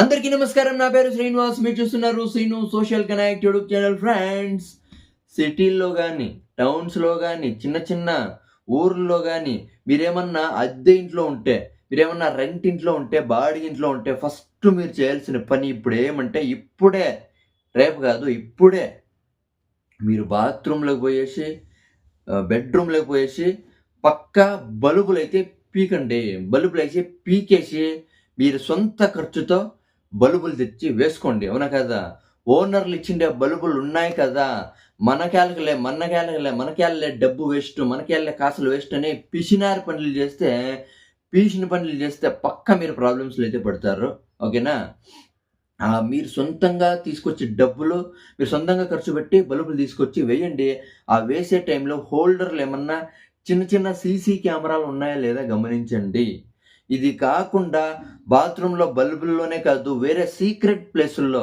అందరికీ నమస్కారం. నా పేరు శ్రీనివాస్. మీరు చూస్తున్నారు Srinu social connect YouTube channel friends. సిటీల్లో కానీ టౌన్స్లో కానీ చిన్న చిన్న ఊర్లో కానీ మీరేమన్నా అద్దె ఇంట్లో ఉంటే మీరేమన్నా రెంట్ ఇంట్లో ఉంటే బాడీ ఇంట్లో ఉంటే ఫస్ట్ మీరు చేయాల్సిన పని ఇప్పుడు ఏమంటే ఇప్పుడే రేపు కాదు ఇప్పుడే మీరు బాత్రూంలోకి పోయేసి బెడ్రూమ్లోకి పోయేసి పక్క బల్బులు అయితే పీకండి. బల్బులు అయితే పీకేసి మీరు సొంత ఖర్చుతో బల్బులు తెచ్చి వేసుకోండి. అవునా కదా? ఓనర్లు ఇచ్చిండే బల్బులు ఉన్నాయి కదా? మనకేళ్ళకలే మనకేళ్ళకలే మనకేళ్ళే డబ్బు వేస్ట్ మనకేళ్ళే కాసులు వేస్ట్ అని పిసినారి పనులు చేస్తే పీల్చిన పనులు చేస్తే పక్క మీరు ప్రాబ్లమ్స్లో అయితే పడతారు. ఓకేనా? మీరు సొంతంగా తీసుకొచ్చి డబ్బులు మీరు సొంతంగా ఖర్చు పెట్టి బల్బులు తీసుకొచ్చి వేయండి. ఆ వేసే టైంలో హోల్డర్లు ఏమన్నా చిన్న చిన్న సీసీ కెమెరాలు ఉన్నాయా లేదా గమనించండి. ఇది కాకుండా బాత్రూంలో బల్బుల్లోనే కాదు వేరే సీక్రెట్ ప్లేసుల్లో.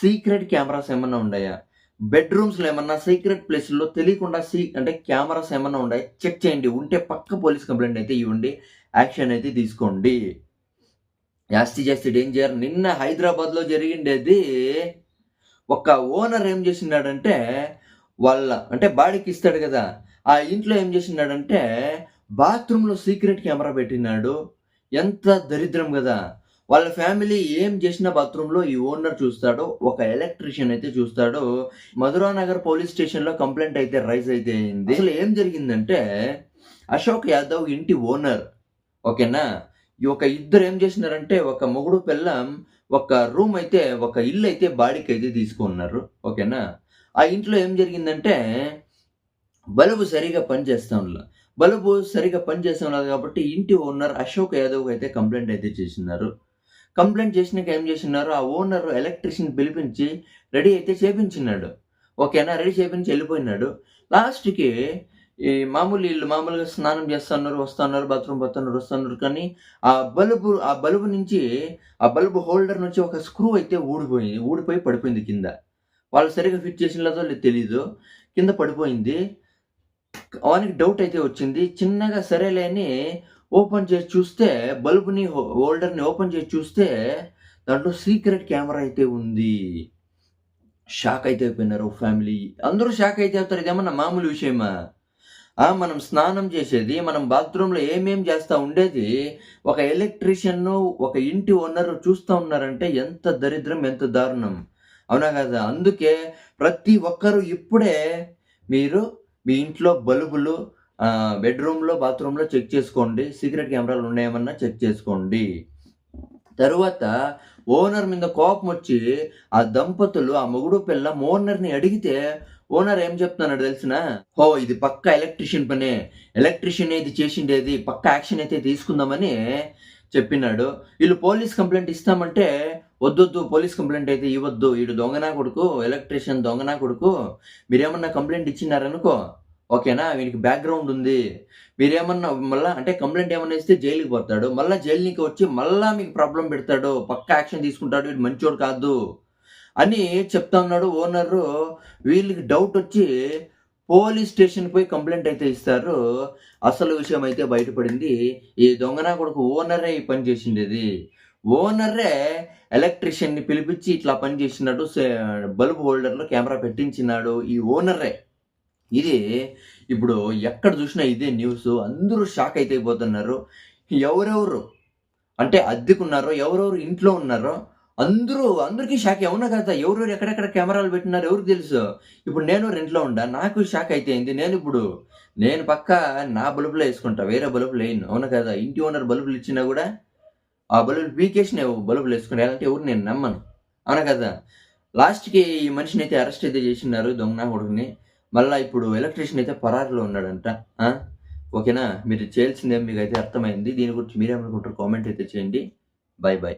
సీక్రెట్ కెమెరాస్ ఏమన్నా ఉన్నాయా బెడ్రూమ్స్లో ఏమన్నా సీక్రెట్ ప్లేసుల్లో తెలియకుండా సీ అంటే కెమెరాస్ ఏమన్నా ఉన్నాయా చెక్ చేయండి. ఉంటే పక్క పోలీస్ కంప్లైంట్ అయితే ఇవ్వండి. యాక్షన్ అయితే తీసుకోండి. యాస్తి చేస్తే డేంజర్. నిన్న హైదరాబాద్లో జరిగిండేది ఒక ఓనర్ ఏం చేసినాడంటే వాళ్ళ అంటే బాడీకి ఇస్తాడు కదా. ఆ ఇంట్లో ఏం చేసినాడంటే బాత్రూంలో సీక్రెట్ కెమెరా పెట్టినాడు. ఎంత దరిద్రం కదా. వాళ్ళ ఫ్యామిలీ ఏం చేసిన బాత్రూంలో ఈ ఓనర్ చూస్తాడో ఒక ఎలక్ట్రీషియన్ అయితే చూస్తాడో మధురా నగర్ పోలీస్ స్టేషన్లో కంప్లైంట్ అయితే రైజ్ అయితే అయింది. అసలు ఏం జరిగిందంటే అశోక్ యాదవ్ ఇంటి ఓనర్ ఓకేనా? ఈ ఒక ఇద్దరు ఏం చేసినారంటే ఒక మొగుడు పిల్లం ఒక రూమ్ అయితే ఒక ఇల్లు అయితే బాడీకి అయితే తీసుకున్నారు ఓకేనా? ఆ ఇంట్లో ఏం జరిగిందంటే బల్బు సరిగా పనిచేస్తా ఉండలే బల్బు సరిగా పనిచేసే లేదు కాబట్టి ఇంటి ఓనర్ అశోక్ యాదవ్ అయితే కంప్లైంట్ అయితే చేసినారు. కంప్లైంట్ చేసినాక ఏం చేసినారు? ఆ ఓనర్ ఎలక్ట్రీషియన్ పిలిపించి రెడీ అయితే చేపించినాడు. ఓకేనా? రెడీ చేపించి వెళ్ళిపోయినాడు. లాస్ట్కి ఈ మామూలు వీళ్ళు మామూలుగా స్నానం చేస్తున్నారు వస్తున్నారు బాత్రూమ్ పోతున్నారు వస్తున్నారు కానీ ఆ బల్బు ఆ బల్బు నుంచి ఆ బల్బు హోల్డర్ నుంచి ఒక స్క్రూ అయితే ఊడిపోయింది ఊడిపోయి పడిపోయింది కింద. వాళ్ళు సరిగా ఫిట్ చేసిన లేదో లేదు తెలీదు. కింద పడిపోయింది. వానికి డౌట్ అయితే వచ్చింది. చిన్నగా సరేలేని ఓపెన్ చేసి చూస్తే బల్బుని హోల్డర్ని ఓపెన్ చేసి చూస్తే దాంట్లో సీక్రెట్ కెమెరా అయితే ఉంది. షాక్ అయితే అయిపోయినారు ఫ్యామిలీ. అందరూ షాక్ అయితే అవుతారు. ఇదేమన్నా మామూలు విషయమా? ఆ, మనం స్నానం చేసేది మనం బాత్రూంలో ఏమేం చేస్తా ఉండేది ఒక ఎలక్ట్రీషియన్ ఒక ఇంటి ఓనర్ చూస్తూ ఉన్నారంటే ఎంత దరిద్రం ఎంత దారుణం. అవునా కదా? అందుకే ప్రతి ఒక్కరు ఇప్పుడే మీరు మీ ఇంట్లో బల్బులు బెడ్రూమ్లో బాత్రూంలో చెక్ చేసుకోండి. సీక్రెట్ కెమెరాలు ఉన్నాయేమన్నా చెక్ చేసుకోండి. తరువాత ఓనర్ మీద కోపం వచ్చి ఆ దంపతులు ఆ మొగుడు పిల్ల ఓనర్ని అడిగితే ఓనర్ ఏం చెప్తున్నాడు తెలిసిన? హో ఇది పక్క ఎలక్ట్రిషియన్ పనే. ఎలక్ట్రిషియన్ ఇది చేసిండేది? పక్క యాక్షన్ అయితే తీసుకుందామని చెప్పినాడు. వీళ్ళు పోలీస్ కంప్లైంట్ ఇస్తామంటే వద్దొద్దు పోలీస్ కంప్లైంట్ అయితే ఇవ్వద్దు. వీడు దొంగనా కొడుకు ఎలక్ట్రీషియన్ దొంగనా కొడుకు. మీరేమన్నా కంప్లైంట్ ఇచ్చినారనుకో ఓకేనా? వీనికి బ్యాక్గ్రౌండ్ ఉంది. మీరేమన్నా మళ్ళీ అంటే కంప్లైంట్ ఏమన్నా ఇస్తే జైలుకి పోతాడు. మళ్ళీ జైలుకి వచ్చి మళ్ళీ మీకు ప్రాబ్లం పెడతాడు. పక్క యాక్షన్ తీసుకుంటాడు. వీడు మంచోడు కాదు అని చెప్తా ఉన్నాడు ఓనరు. వీళ్ళకి డౌట్ వచ్చి పోలీస్ స్టేషన్ పోయి కంప్లైంట్ అయితే ఇస్తారు. అసలు విషయం అయితే బయటపడింది. ఈ దొంగనా కొడుకు ఓనరే ఈ పని చేసిండేది. ఓనరే ఎలక్ట్రీషియన్ని పిలిపించి ఇట్లా పని చేసినాడు బల్బ్ హోల్డర్లో కెమెరా పెట్టించినాడు ఈ ఓనరే. ఇది ఇప్పుడు ఎక్కడ చూసినా ఇదే న్యూస్ అందరూ షాక్ అయితే అయిపోతున్నారు ఎవరెవరు? అంటే అద్దెకున్నారో ఎవరెవరు ఇంట్లో ఉన్నారో అందరూ అందరికీ షాక్ అవునా కదా? ఎవరెవరు ఎక్కడెక్కడ కెమెరాలు పెట్టినారు ఎవరికి తెలుసు? ఇప్పుడు నేను రెంట్లో ఉండా నాకు షాక్ అయితే అయింది నేను ఇప్పుడు నేను పక్క నా బల్బులో వేసుకుంటా వేరే బల్బులు వేయను అవునా కదా? ఇంటి ఓనర్ బల్బులు ఇచ్చినా కూడా ఆ బల్బులు పీకేసి నేను బల్బులు వేసుకుని అంటే ఎవరు నేను నమ్మను. అవునా కదా? లాస్ట్కి ఈ మనిషిని అయితే అరెస్ట్ అయితే చేసినారు దొంగ కొడుకుని. మళ్ళీ ఇప్పుడు ఎలక్ట్రీషియన్ అయితే పరారులో ఉన్నాడంట. ఓకేనా? మీరు చేయాల్సిందే మీకు అయితే అర్థమైంది. దీని గురించి మీరేమనుకుంటారు కామెంట్ అయితే చేయండి. Bye bye